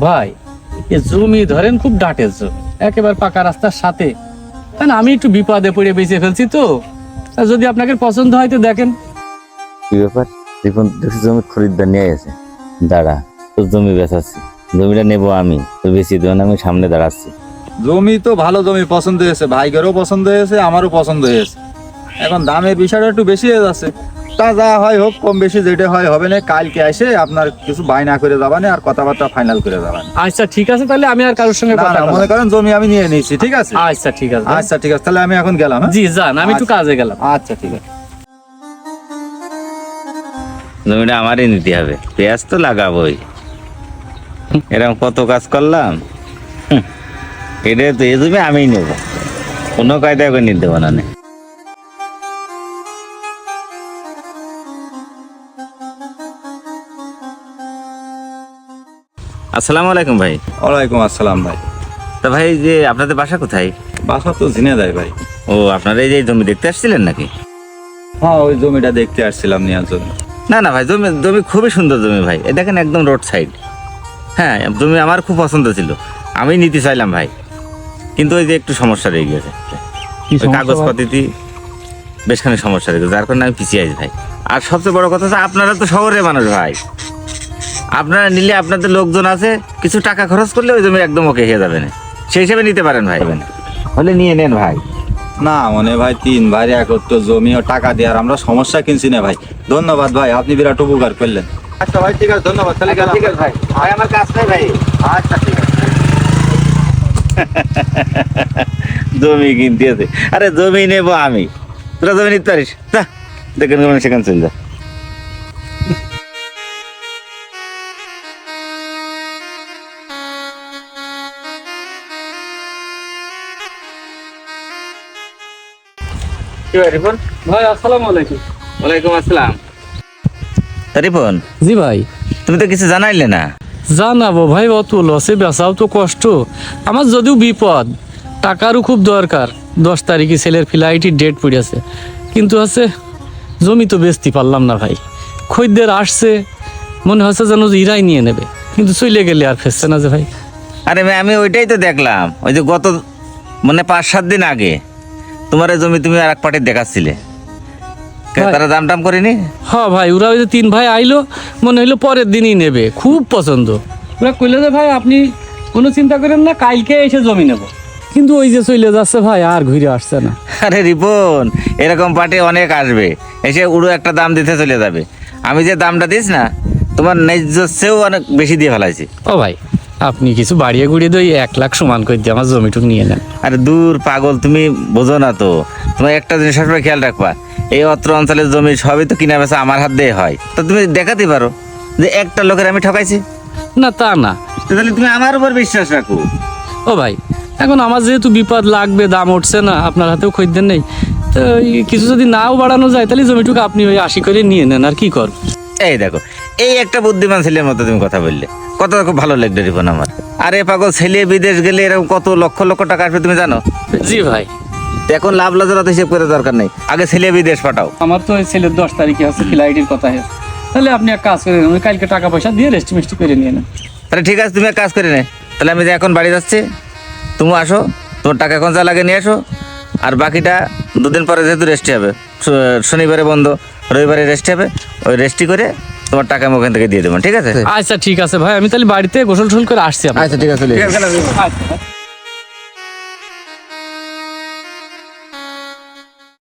ভাই এ জমি ধরেন খুব ডাটের জমি একেবারে পাকা রাস্তার সাথে। কারণ আমি একটু বিপদে পড়ে বেঁচে ফেলছি তো। যদি আপনাকে পছন্দ হয় তো দেখেন। কি ব্যাপার? রিপন দেখছি জমি খরিদ্দার নিয়ে গেছে। দাঁড়া তোর জমি বেচাচ্ছি। জমিটা নেব আমি তো বেশি দেবো না আমি সামনে দাঁড়াচ্ছি। জমি তো ভালো জমি পছন্দ হয়েছে ভাইগেরও পছন্দ হয়েছে আমারও পছন্দ হয়েছে। এখন দামের বিষয়টা একটু বেশি হয়ে যাচ্ছে। তা যা হয় হোক কম বেশি যেটা হয় হবে না কালকে এসে আপনার কিছু বায়না করে যাবানে আর কথাবার্তা ফাইনাল করে যাবানে। আচ্ছা ঠিক আছে তাহলে আমি আর কারোর সঙ্গে কথা মনে করেন জমি আমি নিয়ে নিয়েছি ঠিক আছে? আচ্ছা ঠিক আছে। আচ্ছা ঠিক আছে তাহলে আমি এখন গেলাম হ্যাঁ? জি যান আমি একটু কাজে গেলাম। আচ্ছা ঠিক আছে। জমিটা আমারই নিতে হবে পেঁয়াজ তো লাগাবোই। এরকম কত কাজ করলাম? এটা তো এই জমি আমিই নেব। কোনো কায়দায় করে নিতে দেবো না। আসসালামু আলাইকুম ভাই। ওয়ালাইকুম আসসালাম ভাই। তা ভাই যে আপনাদের বাসা কোথায়? বাসা তো ঝিনে দেয় ভাই। ও আপনারা এই যে জমি দেখতে আসছিলেন নাকি? হ্যাঁ ওই জমিটা দেখতে আসছিলাম নেওয়ার জন্য। না না ভাই জমি জমি খুবই সুন্দর জমি ভাই। এ দেখেন একদম রোড সাইড। হ্যাঁ জমি আমার খুব পছন্দ ছিল। আমি নিতে চাইলাম ভাই। কিন্তু ওই যে একটু সমস্যা রয়ে গেছে কি ওই সমস্যা বেশখানি সমস্যা রয়ে গেছে। যার কারণে আমি পিছিয়ে আছি ভাই। আর সবচেয়ে বড় কথা হচ্ছে আপনারা তো শহরের মানুষ ভাই। আপনারা নিলে আপনাদের লোকজন আছে কিছু টাকা খরচ করলে ওই জমি একদম ওকে হয়ে যাবে না। সেই হিসেবে নিতে পারেন ভাই। হলে নিয়ে নেন ভাই। না মনে ভাই তিন ভাই একত্র জমি ও টাকা দেওয়ার আমরা সমস্যা কিনছি না ভাই। ধন্যবাদ ভাই আপনি বিরাট উপকার করলেন। আচ্ছা ভাই ঠিক আছে ধন্যবাদ তাহলে গেলাম। ঠিক আছে ভাই। ভাই আমার কাজ নাই ভাই। আচ্ছা ঠিক আছে। জমি কিনতে আছে। আরে জমি নেব আমি। তোরা জমি নিতে পারিস। যা দেখেন সেখানে চলে যা রিপন? ভাই আসসালামু আলাইকুম। ওয়ালাইকুম আসসালাম। রিপন? জি ভাই। তুমি তো কিছু জানাইলে না। জানাব ভাই অত লসে বেচাও তো কষ্ট। আমার যদিও বিপদ টাকারও খুব দরকার। দশ তারিখে ছেলের ফ্লাইটের ডেট পড়েছে। কিন্তু আছে জমি তো বেচতে পারলাম না ভাই। খদ্দের আসছে মনে হচ্ছে যেন ইরাই নিয়ে নেবে। কিন্তু চলে গেলে আর ফেসছে না যে ভাই। আরে ভাই, আমি ওইটাই তো দেখলাম। ওই যে গত মানে পাঁচ সাত দিন আগে। তোমার এই জমি তুমি আর এক পার্টির দেখাচ্ছিলে। তারা দাম টাম করেনি? হ্যাঁ ভাই ওরা ওই যে তিন ভাই আইলো মনে হইল পরের দিনই নেবে খুব পছন্দ। ওরা কইলো যে ভাই আপনি কোনো চিন্তা করেন না কালকে এসে জমি নেব। কিন্তু ওই যে চলে যাচ্ছে ভাই আর ঘুরে আসছে না। আরে রিপন এরকম পার্টি অনেক আসবে। এসে উড়ো একটা দাম দিতে চলে যাবে। আমি যে দামটা দিস না তোমার ন্যায্য চেয়েও অনেক বেশি দিয়ে ফেলাইছি। ও ভাই। আপনি কিছু বাড়িয়ে গুড়িয়ে দিয়ে এক লাখ সমান করে দিয়ে আমার জমিটুক নিয়ে নেন। আরে দূর পাগল তুমি বোঝো না তো। তোমার একটা জিনিস সবসময় খেয়াল রাখবা এই অত্র অঞ্চলের জমি সবই তো কিনা বেচা আমার হাত দিয়ে হয়। তো তুমি দেখাতে পারো যে একটা লোকের আমি ঠকাইছি। না তা না। তাহলে তুমি আমার উপর বিশ্বাস রাখো। ও ভাই এখন আমার যেহেতু বিপদ লাগবে দাম উঠছে না আপনার হাতেও খদ্দের নেই। তো কিছু যদি নাও বাড়ানো যায় তাহলে জমিটুকু আপনি ওই আশি করে নিয়ে নেন আর কি কর এই দেখো এই একটা বুদ্ধিমান ছেলের মতো তুমি কথা বললে। কত খুব ভালো লাগল রিপন আমার। আরে পাগল ছেলে বিদেশ গেলে এরকম কত লক্ষ লক্ষ টাকা আসবে তুমি জানো? জি ভাই। এখন লাভ লাজরা তো হিসেব করে দরকার নেই। আগে ছেলে বিদেশ পাঠাও। আমার তো ওই ছেলের দশ তারিখে আছে ফ্লাইটের কথা তাহলে আপনি এক কাজ করে আমি কালকে টাকা পয়সা দিয়ে রেস্ট মিস্টি করে নিয়ে নেন। তাহলে ঠিক আছে তুমি এক কাজ করে নে। তাহলে আমি যে এখন বাড়ি যাচ্ছি তুমি আসো তোমার টাকা এখন যা লাগে নিয়ে আসো। আর বাকিটা দুদিন পরে যেহেতু রেস্টি হবে শনিবারে বন্ধ রবিবারে রেস্ট হবে। ওই রেস্টি করে তোমার টাকা আমি ওখান থেকে দিয়ে দেবো ঠিক আছে? আচ্ছা ঠিক আছে। ভাই আমি তাহলে বাড়িতে গোসল টোসল করে আসছি আচ্ছা ঠিক আছে আচ্ছা